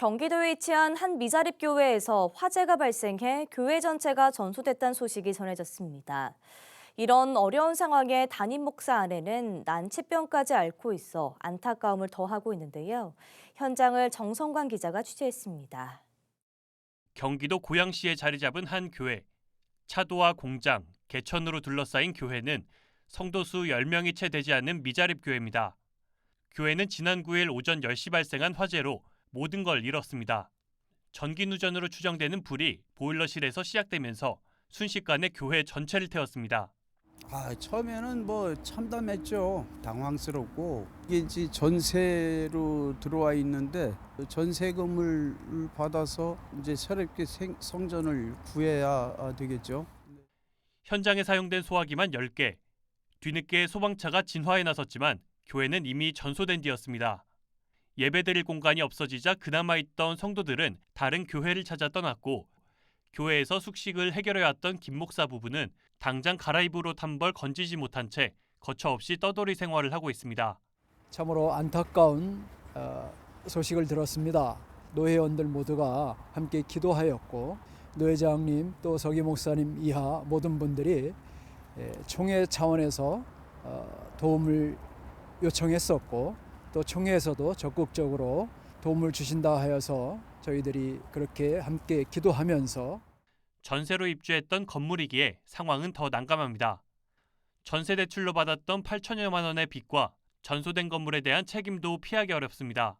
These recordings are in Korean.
경기도에 위치한 한 미자립 교회에서 화재가 발생해 교회 전체가 전소됐다는 소식이 전해졌습니다. 이런 어려운 상황에 담임 목사 아내는 난치병까지 앓고 있어 안타까움을 더하고 있는데요. 현장을 정성관 기자가 취재했습니다. 경기도 고양시에 자리 잡은 한 교회. 차도와 공장, 개천으로 둘러싸인 교회는 성도 수 10명이 채 되지 않는 미자립 교회입니다. 교회는 지난 9일 오전 10시 발생한 화재로 모든 걸 잃었습니다. 전기 누전으로 추정되는 불이 보일러실에서 시작되면서 순식간에 교회 전체를 태웠습니다. 아, 처음에는 뭐 참담했죠. 당황스럽고 이게 이제 전세로 들어와 있는데 전세금을 받아서 이제 새롭게 생- 성전을 구해야 되겠죠. 현장에 사용된 소화기만 10개. 뒤늦게 소방차가 진화에 나섰지만 교회는 이미 전소된 뒤였습니다. 예배드릴 공간이 없어지자 그나마 있던 성도들은 다른 교회를 찾아 떠났고 교회에서 숙식을 해결해왔던 김 목사 부부는 당장 갈아입을 옷한벌 건지지 못한 채 거처 없이 떠돌이 생활을 하고 있습니다. 참으로 안타까운 어, 소식을 들었습니다. 노회원들 모두가 함께 기도하였고 노회장님 또 서기 목사님 이하 모든 분들이 예, 총회 차원에서 어, 도움을 요청했었고 또 총회에서도 적극적으로 도움을 주신다 하여서 저희들이 그렇게 함께 기도하면서 전세로 입주했던 건물이기에 상황은 더 난감합니다. 전세 대출로 받았던 8천여만 원의 빚과 전소된 건물에 대한 책임도 피하기 어렵습니다.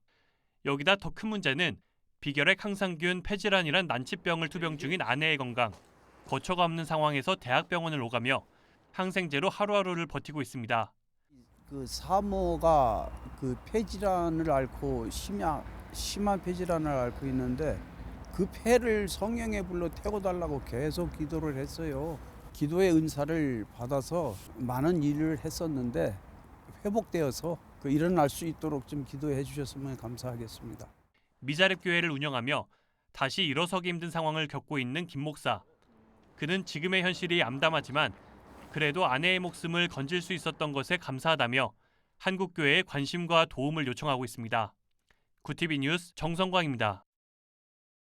여기다 더 큰 문제는 비결핵 항상균 폐질환이란 난치병을 투병 중인 아내의 건강. 거처가 없는 상황에서 대학병원을 오가며 항생제로 하루하루를 버티고 있습니다. 그 사모가 그 폐질환을 앓고 심야, 심한 폐질환을 앓고 있는데 그 폐를 성령의 불로 태워 달라고 계속 기도를 했어요. 기도의 은사를 받아서 많은 일을 했었는데 회복되어서 그 일어날 수 있도록 좀 기도해 주셨으면 감사하겠습니다. 미자립 교회를 운영하며 다시 일어서기 힘든 상황을 겪고 있는 김 목사. 그는 지금의 현실이 암담하지만 그래도 아내의 목숨을 건질 수 있었던 것에 감사하다며 한국 교회의 관심과 도움을 요청하고 있습니다. 구티비 뉴스 정성광입니다.